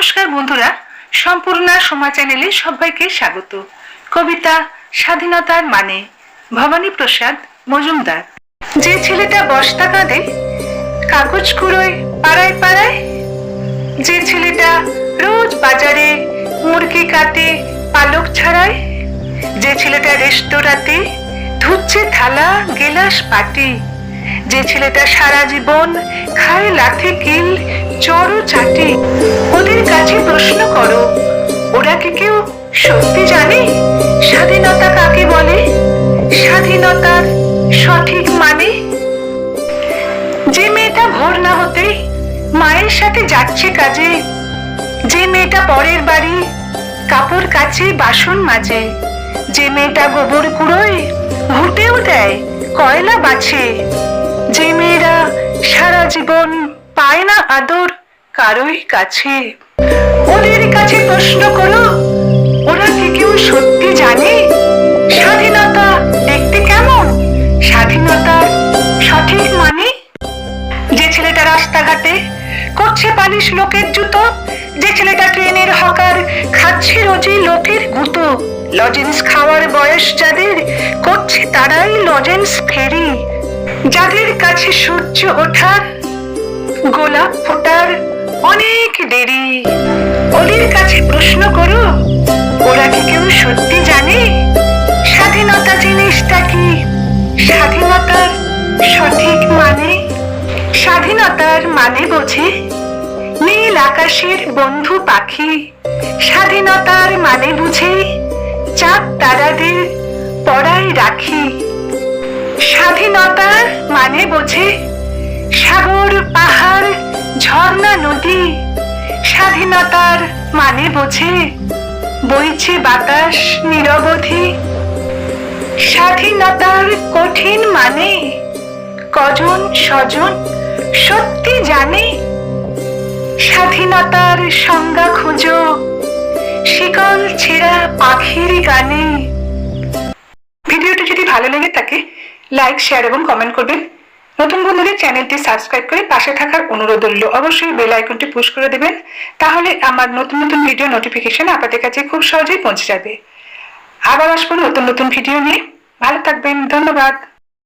নমস্কার বন্ধুরা, সম্পূর্ণা সময় চ্যানেলে সবাইকে স্বাগত। কবিতা, স্বাধীনতার মানে ভবানী প্রসাদ মজুমদার। যে ছেলেটা বস্তা কাঁদে কাগজ কুড়োয়, পাড়ায় পাড়ায়, যে ছেলেটা রোজ বাজারে মুরগি কাটে, পালক ছাড়ায়, যে ছেলেটা রেস্তোরাঁতে ধুচ্ছে থালা, গেলাস পাটি যে ছেলেটা সারা জীবন খায় লাথি, কিল চড়ো চাটি। কাছে প্রশ্ন করো। ওরা কি কেউ সত্যি জানে? স্বাধীনতা কাকে বলে? স্বাধীনতার সঠিক মানে? যে মেয়েটা ভোর না হতে মায়ের সাথে যাচ্ছে কাজে, যে মেয়েটা পরের বাড়ি কাপড় কাচে, বাসন মাজে, যে মেয়েটা গোবর কুড়োয়, ঘুটেও দেয়, কয়লা বাছে, যে মেয়েরা সারা জীবন পায় না আদর কারোই কাছে। ওদের কাছে প্রশ্ন করো। ওরা কি কেউ সত্যি জানে? স্বাধীনতা দেখতে কেমন? স্বাধীনতার সঠিক মানে? যে ছেলেটা রাস্তাঘাটে করছে পালিশ লোকের জুতো, যে ছেলেটা ট্রেনের হকার খাচ্ছে রোজই লোকের গুঁতো। লজেন্স খাওয়ার বয়স যাদের, করছে তারাই লজেন্স ফেরি। যাদের কাছে সূর্য ওঠার, গোলাপ ফোটার অনেক দেরি। ওদের কাছে প্রশ্ন করো, ওরা কি কেউ সত্যি জানে? স্বাধীনতা জিনিসটা কি? স্বাধীনতার সঠিক মানে? স্বাধীনতার মানে বোঝে নীল আকাশের বন্ধু পাখি। স্বাধীনতার মানে বুঝে চাঁদ তারাদের পড়ায় রাখি। স্বাধীনতার মানে বোঝে সাগর, পাহাড়, ঝর্ণা, নদী। স্বাধীনতার মানে বোঝে বইছে বাতাস নিরবধি। স্বাধীনতার কঠিন মানে কজন স্বজন সত্যি জানে? স্বাধীনতার সংজ্ঞা খুঁজো, শিকল ছেঁড়া পাখির গানে। ভিডিওটি যদি ভালো লেগে থাকে, লাইক, শেয়ার এবং কমেন্ট করবেন। নতুন বন্ধুদের চ্যানেলটি সাবস্ক্রাইব করে পাশে থাকার অনুরোধ রইল। অবশ্যই বেল আইকনটি পুশ করে দেবেন, তাহলে আমার নতুন নতুন ভিডিও নোটিফিকেশন আপনাদের কাছে খুব সহজেই পৌঁছে যাবে। আবার আসব নতুন নতুন ভিডিও নিয়ে। ভালো থাকবেন, ধন্যবাদ।